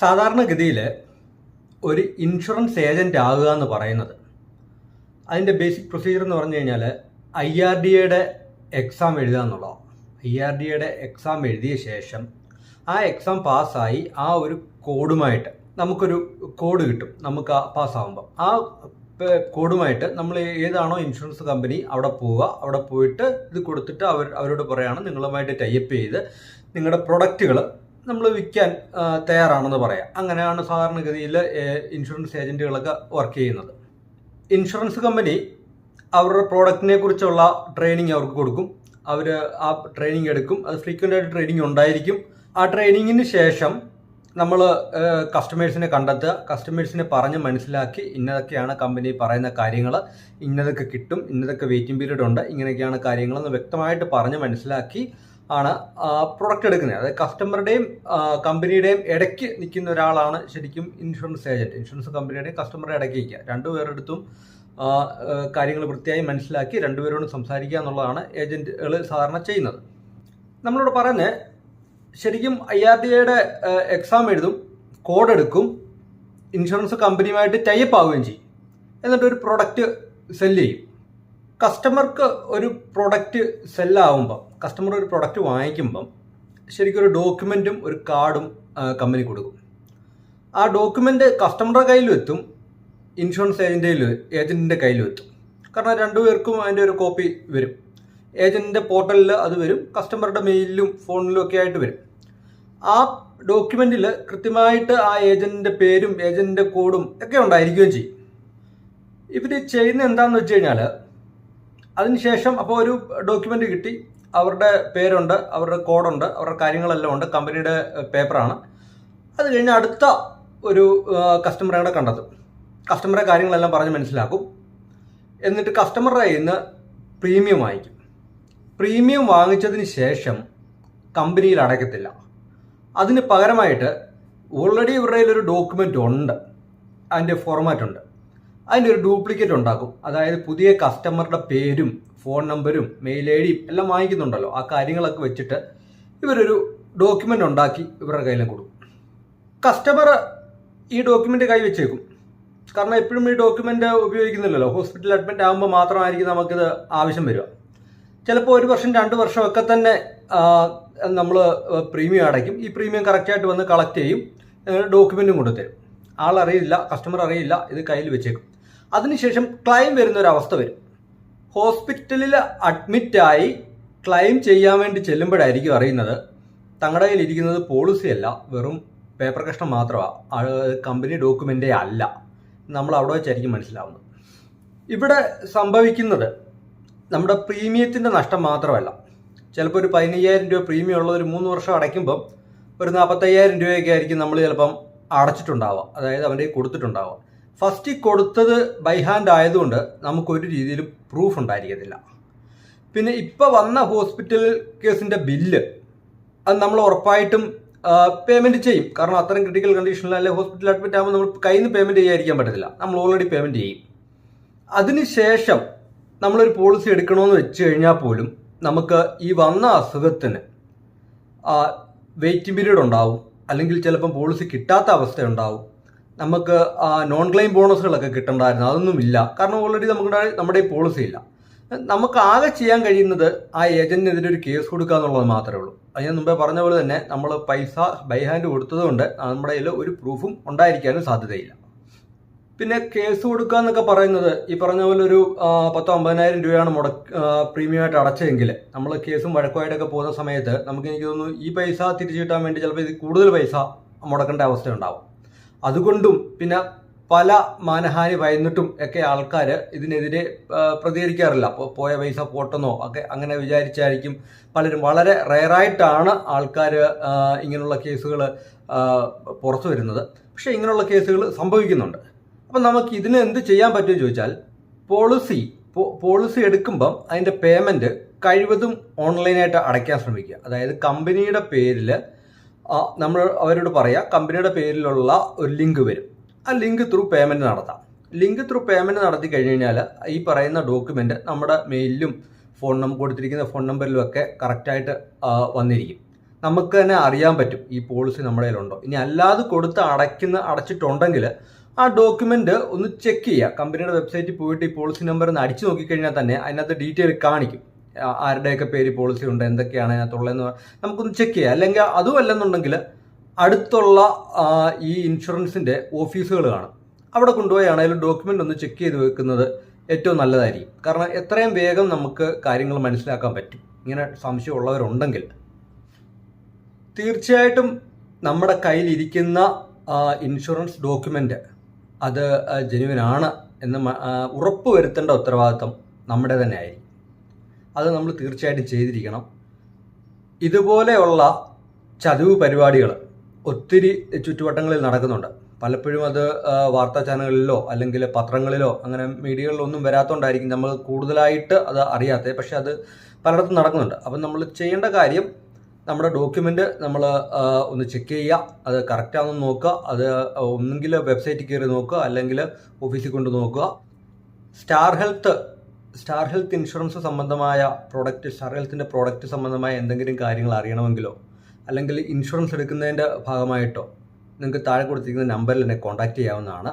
സാധാരണഗതിയിൽ ഒരു insurance agent ആകുക എന്ന് പറയുന്നത്. അതിന്റെ ബേസിക് പ്രൊസീജിയർ എന്ന് പറഞ്ഞു കഴിഞ്ഞാൽ ഐ ആർ ഡി എയുടെ എക്സാം എഴുതുക എന്നുള്ളതാണ്. ഐ ആർ ഡി എയുടെ എക്സാം എഴുതിയ ശേഷം ആ എക്സാം പാസ്സായി ആ ഒരു കോഡുമായിട്ട് നമുക്കൊരു കോഡ് കിട്ടും. നമുക്ക് ആ ആ കോഡുമായിട്ട് നമ്മൾ ഏതാണോ ഇൻഷുറൻസ് കമ്പനി അവിടെ പോവുക. അവിടെ പോയിട്ട് ഇത് കൊടുത്തിട്ട് അവർ അവരോട് പറയുകയാണ് നിങ്ങളുമായിട്ട് ടൈപ്പ് ചെയ്ത് നിങ്ങളുടെ പ്രൊഡക്റ്റുകൾ നമ്മൾ വിൽക്കാൻ തയ്യാറാണെന്ന് പറയാം. അങ്ങനെയാണ് സാധാരണഗതിയിൽ ഇൻഷുറൻസ് ഏജന്റുകളൊക്കെ വർക്ക് ചെയ്യുന്നത്. ഇൻഷുറൻസ് കമ്പനി അവരുടെ പ്രോഡക്റ്റിനെ കുറിച്ചുള്ള ട്രെയിനിങ് അവർക്ക് കൊടുക്കും. അവർ ആ ട്രെയിനിങ് എടുക്കും. അത് ഫ്രീക്വന്റ് ആയിട്ട് ട്രെയിനിങ് ഉണ്ടായിരിക്കും. ആ ട്രെയിനിങ്ങിന് ശേഷം നമ്മൾ കസ്റ്റമേഴ്സിനെ കണ്ടെത്തുക. കസ്റ്റമേഴ്സിനെ പറഞ്ഞ് മനസ്സിലാക്കി ഇന്നതൊക്കെയാണ് കമ്പനി പറയുന്ന കാര്യങ്ങൾ ഇന്നതൊക്കെ കിട്ടും. ഇന്നതൊക്കെ വെയിറ്റിംഗ് പീരീഡ് ഉണ്ട്. ഇങ്ങനെയൊക്കെയാണ് കാര്യങ്ങളെന്ന് വ്യക്തമായിട്ട് പറഞ്ഞ് മനസ്സിലാക്കി ആണ് പ്രൊഡക്റ്റ് എടുക്കുന്നത്. അതായത് കസ്റ്റമറുടെയും കമ്പനിയുടെയും ഇടയ്ക്ക് നിൽക്കുന്ന ഒരാളാണ് ശരിക്കും ഇൻഷുറൻസ് ഏജന്റ് ഇൻഷുറൻസ് കമ്പനിയുടെയും കസ്റ്റമറുടെ ഇടയ്ക്ക് നിൽക്കുക. രണ്ടുപേരെടുത്തും കാര്യങ്ങൾ വൃത്തിയായി മനസ്സിലാക്കി രണ്ടുപേരോടും സംസാരിക്കുക എന്നുള്ളതാണ് ഏജന്റുകൾ സാധാരണ ചെയ്യുന്നത്. നമ്മളോട് പറഞ്ഞ് ശരിക്കും ഐ ആർ ഡി എയുടെ എക്സാം എഴുതും കോഡ് എടുക്കും ഇൻഷുറൻസ് കമ്പനിയുമായിട്ട് ടൈപ്പ് ആവുകയും ചെയ്യും. എന്നിട്ട് ഒരു പ്രൊഡക്റ്റ് സെല്ല് ചെയ്യും. കസ്റ്റമർക്ക് ഒരു പ്രൊഡക്റ്റ് സെല്ലാവുമ്പം കസ്റ്റമർ ഒരു പ്രൊഡക്റ്റ് വാങ്ങിക്കുമ്പം ശരിക്കും ഒരു ഡോക്യുമെന്റും ഒരു കാർഡും കമ്പനി കൊടുക്കും. ആ ഡോക്യുമെന്റ് കസ്റ്റമറുടെ കയ്യിലും എത്തും ഇൻഷുറൻസ് ഏജന്റിൽ ഏജന്റിന്റെ കയ്യിലും എത്തും. കാരണം രണ്ടുപേർക്കും അതിന്റെ ഒരു കോപ്പി വരും. ഏജന്റിന്റെ പോർട്ടലിൽ അത് വരും കസ്റ്റമറുടെ മെയിലിലും ഫോണിലും ഒക്കെ ആയിട്ട് വരും. ആ ഡോക്യുമെന്റിൽ കൃത്യമായിട്ട് ആ ഏജന്റിന്റെ പേരും ഏജന്റിന്റെ കോഡും ഒക്കെ ഉണ്ടായിരിക്കുകയും ചെയ്യും. ഇവർ ചെയ്യുന്ന എന്താണെന്ന് വെച്ച് കഴിഞ്ഞാൽ അതിനുശേഷം അപ്പോൾ ഒരു ഡോക്യുമെന്റ് കിട്ടി. അവരുടെ പേരുണ്ട് അവരുടെ കോഡുണ്ട് അവരുടെ കാര്യങ്ങളെല്ലാം ഉണ്ട്. കമ്പനിയുടെ പേപ്പറാണ് അത് കഴിഞ്ഞ് അടുത്ത ഒരു കസ്റ്റമറെ കൂടെ കണ്ടെത്തും കസ്റ്റമറെ കാര്യങ്ങളെല്ലാം പറഞ്ഞ് മനസ്സിലാക്കും. എന്നിട്ട് കസ്റ്റമറുടെ കയ്യിൽ നിന്ന് പ്രീമിയം വാങ്ങിക്കും. പ്രീമിയം വാങ്ങിച്ചതിന് ശേഷം കമ്പനിയിൽ അടയ്ക്കത്തില്ല. അതിന് പകരമായിട്ട് ഓൾറെഡി ഇവരുടെ ഒരു ഡോക്യുമെന്റ് ഉണ്ട്. അതിന്റെ ഫോർമാറ്റ് ഉണ്ട്. അതിന്റെ ഒരു ഡ്യൂപ്ലിക്കേറ്റ് ഉണ്ടാക്കും. അതായത് പുതിയ കസ്റ്റമറുടെ പേരും ഫോൺ നമ്പരും മെയിൽ ഐ ഡിയും എല്ലാം വാങ്ങിക്കുന്നുണ്ടല്ലോ. ആ കാര്യങ്ങളൊക്കെ വെച്ചിട്ട് ഇവരൊരു ഡോക്യുമെന്റ് ഉണ്ടാക്കി ഇവരുടെ കയ്യിൽ കൊടുക്കും. കസ്റ്റമർ ഈ ഡോക്യുമെന്റ് കൈ വെച്ചേക്കും. കാരണം എപ്പോഴും ഈ ഡോക്യുമെന്റ് ഉപയോഗിക്കുന്നില്ലല്ലോ. ഹോസ്പിറ്റൽ അഡ്മിറ്റ് ആകുമ്പോൾ മാത്രമായിരിക്കും നമുക്കിത് ആവശ്യം വരിക. ചിലപ്പോൾ ഒരു വർഷം രണ്ട് വർഷമൊക്കെ തന്നെ നമ്മൾ പ്രീമിയം അടയ്ക്കും. ഈ പ്രീമിയം കറക്റ്റായിട്ട് വന്ന് കളക്ട് ചെയ്യും. ഡോക്യുമെന്റും കൊണ്ടുതരും ആളറിയില്ല കസ്റ്റമർ അറിയില്ല ഇത് കയ്യിൽ വെച്ചേക്കും. അതിനുശേഷം ക്ലെയിം വരുന്ന ഒരു അവസ്ഥ വരും. ഹോസ്പിറ്റലിൽ അഡ്മിറ്റായി ക്ലെയിം ചെയ്യാൻ വേണ്ടി ചെല്ലുമ്പോഴായിരിക്കും അറിയുന്നത്. തങ്ങളുടെ കയ്യിൽ ഇരിക്കുന്നത് പോളിസി അല്ല. വെറും പേപ്പർ കഷ്ണം മാത്രമാണ് കമ്പനി ഡോക്യുമെന്റേ അല്ല. നമ്മൾ അവിടെ വെച്ചായിരിക്കും മനസ്സിലാവുന്നത്. ഇവിടെ സംഭവിക്കുന്നത് നമ്മുടെ പ്രീമിയത്തിന്റെ നഷ്ടം മാത്രമല്ല. ചിലപ്പോൾ ഒരു പതിനയ്യായിരം രൂപ പ്രീമിയം ഉള്ള ഒരു മൂന്ന് വർഷം അടയ്ക്കുമ്പം ഒരു നാൽപ്പത്തയ്യായിരം രൂപയൊക്കെ ആയിരിക്കും നമ്മൾ ചിലപ്പം അടച്ചിട്ടുണ്ടാവുക. അതായത് അവന്റെ കൊടുത്തിട്ടുണ്ടാവുക. ഫസ്റ്റ് കൊടുത്തത് ബൈ ഹാൻഡ് ആയതുകൊണ്ട് നമുക്കൊരു രീതിയിലും പ്രൂഫ് ഉണ്ടായിരിക്കത്തില്ല. പിന്നെ ഇപ്പോൾ വന്ന ഹോസ്പിറ്റൽ കേസിന്റെ ബില്ല് അത് നമ്മൾ ഉറപ്പായിട്ടും പേയ്മെന്റ് ചെയ്യും. കാരണം അത്രയും ക്രിട്ടിക്കൽ കണ്ടീഷനിൽ അല്ലെങ്കിൽ ഹോസ്പിറ്റൽ അഡ്മിറ്റ് ആകുമ്പോൾ നമ്മൾ കയ്യിൽ നിന്ന് പേയ്മെന്റ് ചെയ്യാതിരിക്കാൻ പറ്റത്തില്ല. നമ്മൾ ഓൾറെഡി പേയ്മെന്റ് ചെയ്യും. അതിനുശേഷം നമ്മളൊരു പോളിസി എടുക്കണമെന്ന് വെച്ച് കഴിഞ്ഞാൽ പോലും നമുക്ക് ഈ വന്ന അസുഖത്തിന് വെയിറ്റിംഗ് പീരീഡ് ഉണ്ടാവും. അല്ലെങ്കിൽ ചിലപ്പം പോളിസി കിട്ടാത്ത അവസ്ഥ ഉണ്ടാവും. നമുക്ക് നോൺ ക്ലെയിം ബോണസുകളൊക്കെ കിട്ടണ്ടായിരുന്നു. അതൊന്നും ഇല്ല. കാരണം ഓൾറെഡി നമുക്ക് നമ്മുടെ ഈ പോളിസി ഇല്ല. നമുക്ക് ആകെ ചെയ്യാൻ കഴിയുന്നത് ആ ഏജന്റിനെതിരെ ഒരു കേസ് കൊടുക്കുക എന്നുള്ളത് മാത്രമേ ഉള്ളൂ. അതിന് മുമ്പേ പറഞ്ഞ പോലെ തന്നെ നമ്മൾ പൈസ ബൈ ഹാൻഡ് കൊടുത്തതുകൊണ്ട് നമ്മുടെ കയ്യിൽ ഒരു പ്രൂഫും ഉണ്ടായിരിക്കാനും സാധ്യതയില്ല. പിന്നെ കേസ് കൊടുക്കുക എന്നൊക്കെ പറയുന്നത് ഈ പറഞ്ഞ പോലെ ഒരു പത്തോ അമ്പതിനായിരം രൂപയാണ് മുടക്ക് പ്രീമിയം ആയിട്ട് അടച്ചതെങ്കിൽ നമ്മൾ കേസും വഴക്കുമായിട്ടൊക്കെ പോകുന്ന സമയത്ത് നമുക്ക് എനിക്ക് തോന്നുന്നു ഈ പൈസ തിരിച്ചു കിട്ടാൻ വേണ്ടി ചിലപ്പോൾ ഇത് കൂടുതൽ പൈസ മുടക്കേണ്ട അവസ്ഥ ഉണ്ടാവും. അതുകൊണ്ടും പിന്നെ പല മാനഹാനി ഭയന്നിട്ടും ഒക്കെ ആൾക്കാർ ഇതിനെതിരെ പ്രതികരിക്കാറില്ല. അപ്പോൾ പോയ പൈസ പോട്ടെന്നോ ഒക്കെ അങ്ങനെ വിചാരിച്ചായിരിക്കും പലരും. വളരെ റയറായിട്ടാണ് ആൾക്കാർ ഇങ്ങനെയുള്ള കേസുകൾ പുറത്തു വരുന്നത്. പക്ഷേ ഇങ്ങനെയുള്ള കേസുകൾ സംഭവിക്കുന്നുണ്ട്. അപ്പം നമുക്ക് ഇതിന് എന്ത് ചെയ്യാൻ പറ്റുമെന്ന് ചോദിച്ചാൽ പോളിസി പോളിസി എടുക്കുമ്പം അതിന്റെ പേയ്മെന്റ് കഴിവതും ഓൺലൈനായിട്ട് അടയ്ക്കാൻ ശ്രമിക്കുക. അതായത് കമ്പനിയുടെ പേരിൽ നമ്മൾ അവരോട് പറയാം കമ്പനിയുടെ പേരിലുള്ള ഒരു ലിങ്ക് വരും. ആ ലിങ്ക് ത്രൂ പേയ്മെന്റ് നടത്താം. ലിങ്ക് ത്രൂ പേയ്മെന്റ് നടത്തി കഴിഞ്ഞ് കഴിഞ്ഞാൽ ഈ പറയുന്ന ഡോക്യുമെന്റ് നമ്മുടെ മെയിലിലും ഫോൺ നമ്പർ കൊടുത്തിരിക്കുന്ന ഫോൺ നമ്പറിലും ഒക്കെ കറക്റ്റായിട്ട് വന്നിരിക്കും. നമുക്ക് തന്നെ അറിയാൻ പറ്റും ഈ പോളിസി നമ്മുടെ കയ്യിലുണ്ടോ. ഇനി അല്ലാതെ കൊടുത്ത് അടയ്ക്കുന്ന അടച്ചിട്ടുണ്ടെങ്കിൽ ആ ഡോക്യുമെന്റ് ഒന്ന് ചെക്ക് ചെയ്യുക കമ്പനിയുടെ വെബ്സൈറ്റിൽ പോയിട്ട് ഈ പോളിസി നമ്പർ ഒന്ന് അടിച്ചു നോക്കിക്കഴിഞ്ഞാൽ തന്നെ അതിനകത്ത് ഡീറ്റെയിൽ കാണിക്കും. ആരുടെയൊക്കെ പേര് പോളിസി ഉണ്ട് എന്തൊക്കെയാണ് അതിനകത്തുള്ളതെന്ന് നമുക്കൊന്ന് ചെക്ക് ചെയ്യാം. അല്ലെങ്കിൽ അതും അല്ലെന്നുണ്ടെങ്കിൽ അടുത്തുള്ള ഈ ഇൻഷുറൻസിന്റെ ഓഫീസുകൾ കാണും. അവിടെ കൊണ്ടുപോയി ആണെങ്കിലും ഡോക്യുമെന്റ് ഒന്ന് ചെക്ക് ചെയ്ത് വെക്കുന്നത് ഏറ്റവും നല്ലതായിരിക്കും. കാരണം എത്രയും വേഗം നമുക്ക് കാര്യങ്ങൾ മനസ്സിലാക്കാൻ പറ്റും. ഇങ്ങനെ സംശയമുള്ളവരുണ്ടെങ്കിൽ. തീർച്ചയായിട്ടും നമ്മുടെ കയ്യിലിരിക്കുന്ന ഇൻഷുറൻസ് ഡോക്യുമെന്റ് അത് ജെനുവിനാണ് എന്ന് ഉറപ്പ് വരുത്തേണ്ട ഉത്തരവാദിത്തം നമ്മുടെ തന്നെ ആയിരിക്കും. അത് നമ്മൾ തീർച്ചയായിട്ടും ചെയ്തിരിക്കണം. ഇതുപോലെയുള്ള ചതിവ് പരിപാടികൾ ഒത്തിരി ചുറ്റുവട്ടങ്ങളിൽ നടക്കുന്നുണ്ട്. പലപ്പോഴും അത് വാർത്താ ചാനലുകളിലോ അല്ലെങ്കിൽ പത്രങ്ങളിലോ അങ്ങനെ മീഡിയകളിലൊന്നും വരാത്തോണ്ടായിരിക്കും നമ്മൾ കൂടുതലായിട്ട് അത് അറിയാത്തത്. പക്ഷേ അത് പലയിടത്തും നടക്കുന്നുണ്ട്. അപ്പം നമ്മൾ ചെയ്യേണ്ട കാര്യം നമ്മുടെ ഡോക്യുമെന്റ് നമ്മൾ ഒന്ന് ചെക്ക് ചെയ്യുക. അത് കറക്റ്റാണെന്ന് നോക്കുക. അത് ഒന്നുകിൽ വെബ്സൈറ്റിൽ കയറി നോക്കുക. അല്ലെങ്കിൽ ഓഫീസിൽ കൊണ്ട് നോക്കുക. Star Health Star Health insurance സംബന്ധമായ പ്രോഡക്റ്റ് സ്റ്റാർ ഹെൽത്തിന്റെ പ്രോഡക്റ്റ് സംബന്ധമായ എന്തെങ്കിലും കാര്യങ്ങൾ അറിയണമെങ്കിലോ അല്ലെങ്കിൽ ഇൻഷുറൻസ് എടുക്കുന്നതിന്റെ ഭാഗമായിട്ടോ നിങ്ങൾക്ക് താഴെ കൊടുത്തിരിക്കുന്ന നമ്പറിൽ എന്നെ കോൺടാക്റ്റ് ചെയ്യാവുന്നതാണ്.